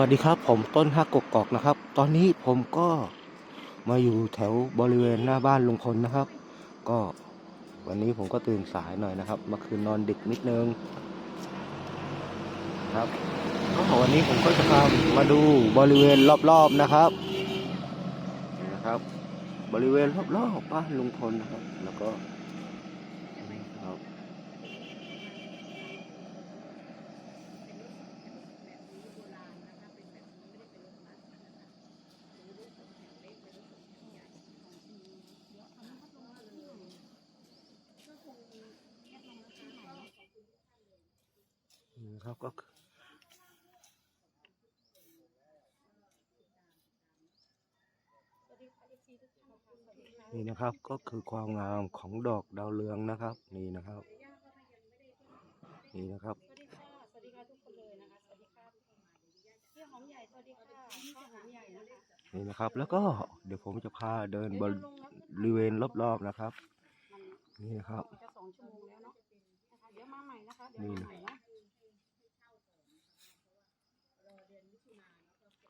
วัสดีครับ ผมต้นฮักกกอกนะครับ ตอนนี้ผมก็มาอยู่แถวบริเวณหน้าบ้านลุงพลนะครับ ก็วันนี้ผมก็ตื่นสายหน่อยนะครับเมื่อคืนนอนดึกนิดนึงครับก็วันนี้ผมก็จะพามาดูบริเวณรอบๆนะครับนี่นะครับ บริเวณรอบๆบ้านลุงพลนะครับ แล้วก็นี่ครับ นี่ครับก็นี่นะครับก็คือความงามของดอกดาวเรืองนะครับ นี่นะครับ นี่นะครับสวัสดีค่ะทุกคนเลยนะคะสวัสดีค่ะพี่หอมใหญ่สวัสดีค่ะข้าวหอมใหญ่นะคะนี่นะครับ แล้วก็เดี๋ยวผมจะพาเดินบริเวณรอบๆนะครับ นี่นะครับจะสองชั่วโมงแล้วเนาะเดี๋ยวมาใหม่นะคะเดี๋ยวมาใหม่นะ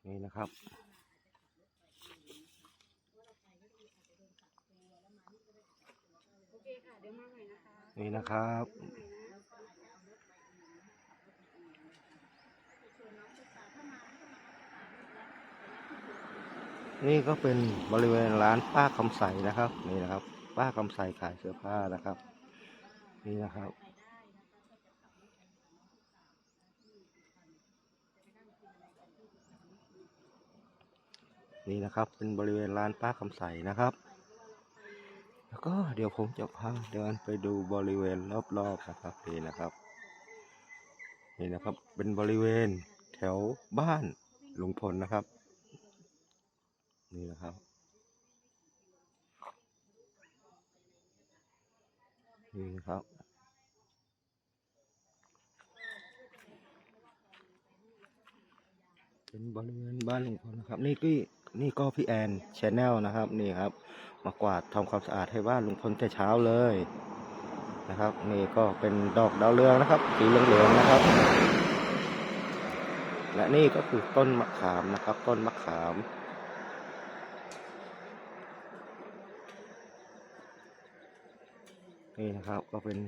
นี่นะครับ นี่นะครับนี่ก็เป็นบริเวณร้านป้าคำใสนะครับ นี่นะครับ ป้าคำใสขายเสื้อผ้านะครับ นี่นะครับ นี่นะครับ เป็นบริเวณร้านป้าคำใสนะครับ แล้วก็เดี๋ยวผมจะพาเดินไปดูบริเวณรอบๆนะครับนี่นะครับ นี่นะครับ เป็นบริเวณแถวบ้านลุงพลนะครับ นี่นะครับนี่นะครับเป็นบริเวณบ้านลุงพลนะครับ นี่ก็ นี่ก็พี่แอนชแนลนะครับนี่ครับ มากวาดทำความสะอาดให้บ้านลุงพลแต่เช้าเลยนะครับ นี่ก็เป็นดอกดาวเรืองนะครับ สีเหลืองๆนะครับ และนี่ก็คือต้นมะขามนะครับ ต้นมะขามนี่นะครับก็เป็น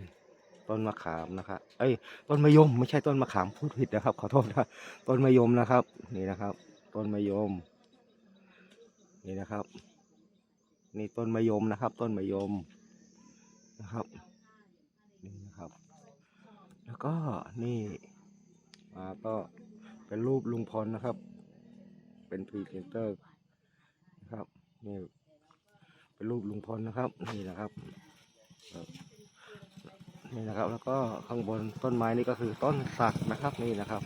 ต้นมะขามนะครับ เอ้ยต้นมะยมไม่ใช่ต้นมะขามพูดผิดนะครับ ขอโทษนะต้นมะยมนะครับ นี่นะครับ ต้นมะยม นี่นะครับ นี่ต้นมะยมนะครับ ต้นมะยมนะครับนี่นะครับ แล้วก็นี่มาก็เป็นรูปลุงพลนะครับ เป็นพรีเซนเตอร์นะครับนี่เป็นรูปลุงพลนะครับ นี่นะครับครับนี่นะครับ แล้วก็ข้างบนต้นไม้นี่ก็คือต้นสักนะครับนี่นะครับ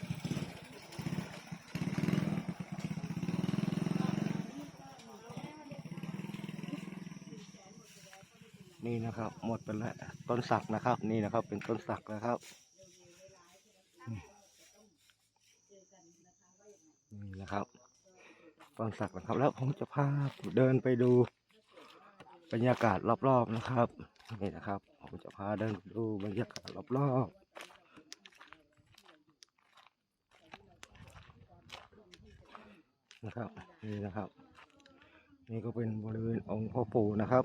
นะครับ หมดไปแล้วต้นสักนะครับ นี่นะครับ เป็นต้นสักนะครับนี่นะครับต้นสักนะครับ แล้วผมจะพาเดินไปดูบรรยากาศรอบๆนะครับนี่นะครับ ผมจะพาเดินดูบรรยากาศรอบๆนะครับนี่นะครับ นี่ก็เป็นบริเวณองค์พ่อปู่นะครับ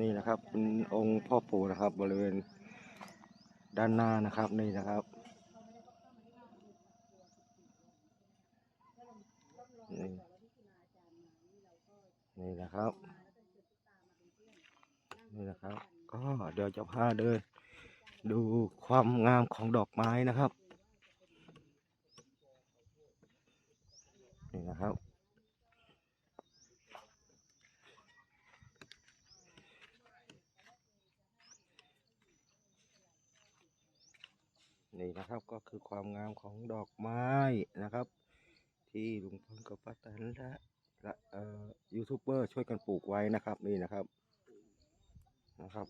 นี่นะครับเป็นองค์พ่อปู่นะครับ บริเวณด้านหน้านะครับนี่นะครับนี่นี่นะครับ นี่นะครับ ก็เดี๋ยวจะพาเดิน ดูความงามของดอกไม้นะครับ นี่นะครับ นี่นะครับก็คือความงามของดอกไม้นะครับ ที่ลุงพลกับป้าแตนและและเอ่อยูทูบเบอร์ช่วยกันปลูกไว้นะครับนี่นะครับนะครับ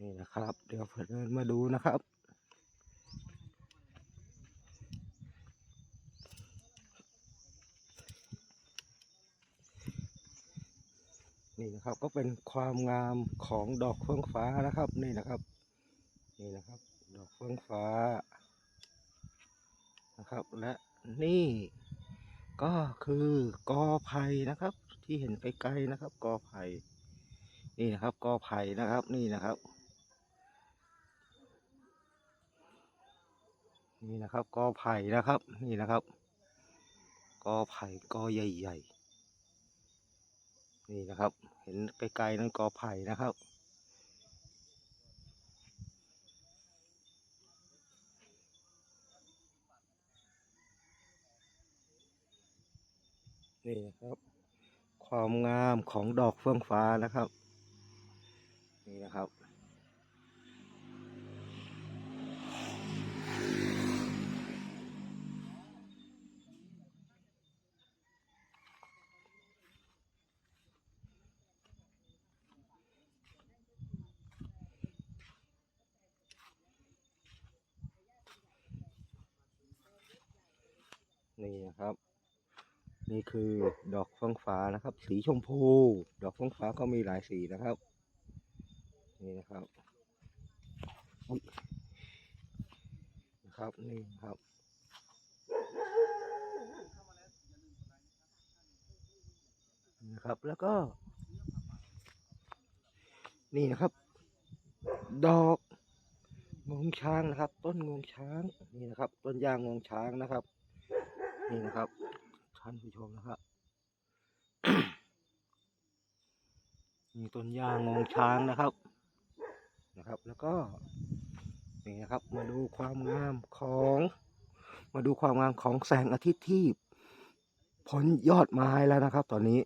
นี่นะครับ เดี๋ยวเพื่อนมาดูนะครับ นี่นะครับก็เป็นความงามของดอกเฟื่องฟ้านะครับนี่นะครับนี่นะครับ ดอกเฟื่องฟ้านะครับ และนี่ก็คือกอไผ่นะครับ ที่เห็นไกลๆนะครับ กอไผ่นี่นะครับ กอไผ่นะครับนี่นะครับ นี่นะครับ กอไผ่นะครับ นี่นะครับ กอไผ่กอใหญ่ ๆ นี่นะครับ เห็นไกลๆนั้นกอไผ่นะครับ นี่นะครับ ความงามของดอกเฟื่องฟ้านะครับ นี่นะครับ นี่นะครับ นี่คือดอกฟื่องฟ้านะครับ สีชมพู ดอกฟื่องฟ้าก็มีหลายสีนะครับ นี่นะครับนะครับนี่นะครับนะครับแล้วก็ นี่นะครับ ดอกงวงช้างนะครับ ต้นงวงช้างนี่นะครับ ต้นยางงวงช้างนะครับ นี่นะครับ ท่านผู้ชมนะครับมีต้นยางงงช้างนะครับนะครับ แล้วก็นี่นะครับ มาดูความงามของ มาดูความงามของแสงอาทิตย์ที่พ้นยอดไม้แล้วนะครับ ตอนนี้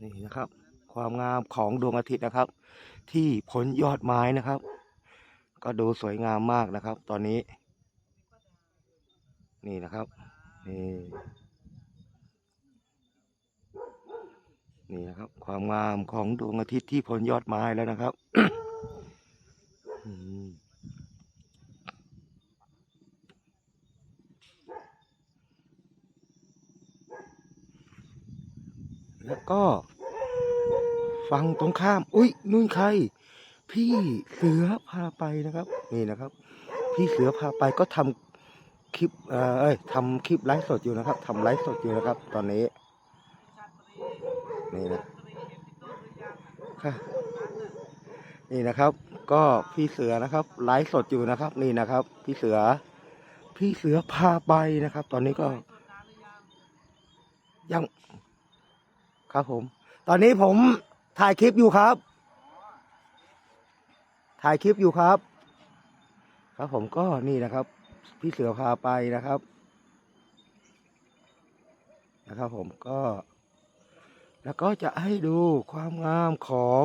นี่นะครับ ความงามของดวงอาทิตย์นะครับ ที่พ้นยอดไม้นะครับ ก็ดูสวยงามมากนะครับ ตอนนี้ นี่นะครับ นี่ นี่นะครับ ความงามของดวงอาทิตย์ที่พ้นยอดไม้แล้วนะครับแล้วก็ ฟังตรงข้าม อุ้ยนู่นใคร พี่เสือพาไปนะครับ นี่นะครับ พี่เสือพาไปก็ทำคลิปเอ้ยทำคลิปไลฟ์สดอยู่นะครับทำไลฟ์สดอยู่นะครับ ตอนนี้ นี่นะค่ะนี่นะครับ ก็พี่เสือนะครับ ไลฟ์สดอยู่นะครับ นี่นะครับ พี่เสือ พี่เสือพาไปนะครับ ตอนนี้ก็ ยัง ครับผม ตอนนี้ผมถ่ายคลิปอยู่ครับ ถ่ายคลิปอยู่ครับ ครับผมก็นี่นะครับ พี่เสือพาไปนะครับ นะครับ ผมก็ แล้วก็จะให้ดูความงามของ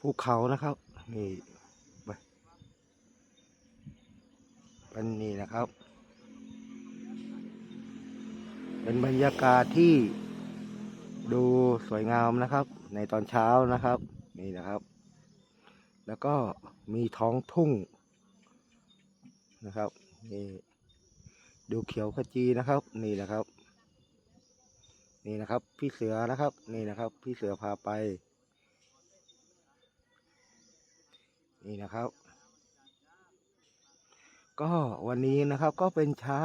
ภูเขานะครับ นี่ไปเป็นนี่นะครับ เป็นบรรยากาศที่ดูสวยงามนะครับ ในตอนเช้านะครับ นี่นะครับ แล้วก็มีท้องทุ่งนะครับนี่ดูเขียวขจีนะครับ นี่นะครับ นี่นะครับ พี่เสือนะครับ นี่นะครับ พี่เสือพาไป นี่นะครับ ก็วันนี้นะครับก็เป็นเช้า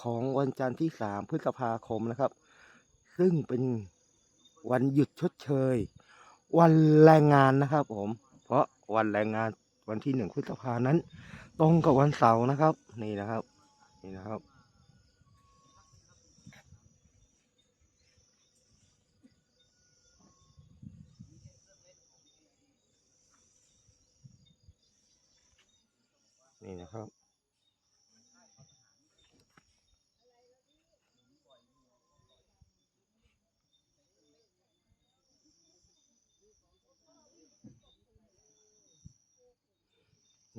ของวันจันทร์ที่สามพฤษภาคมนะครับ ซึ่งเป็นวันหยุดชดเชย วันแรงงานนะครับผม เพราะวันแรงงานวันที่หนึ่งพฤษภานั้น ตรงกับวันเสาร์นะครับ นี่นะครับ นี่นะครับ นี่นะครับ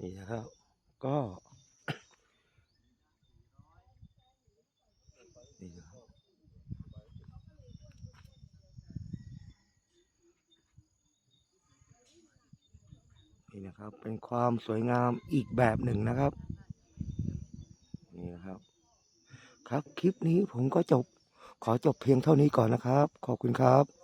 นี่นะครับ ก็ นี่นะครับนี่นะครับ เป็นความสวยงามอีกแบบหนึ่งนะครับ นี่นะครับ ครับคลิปนี้ผมก็จบขอจบเพียงเท่านี้ก่อนนะครับ ขอบคุณครับ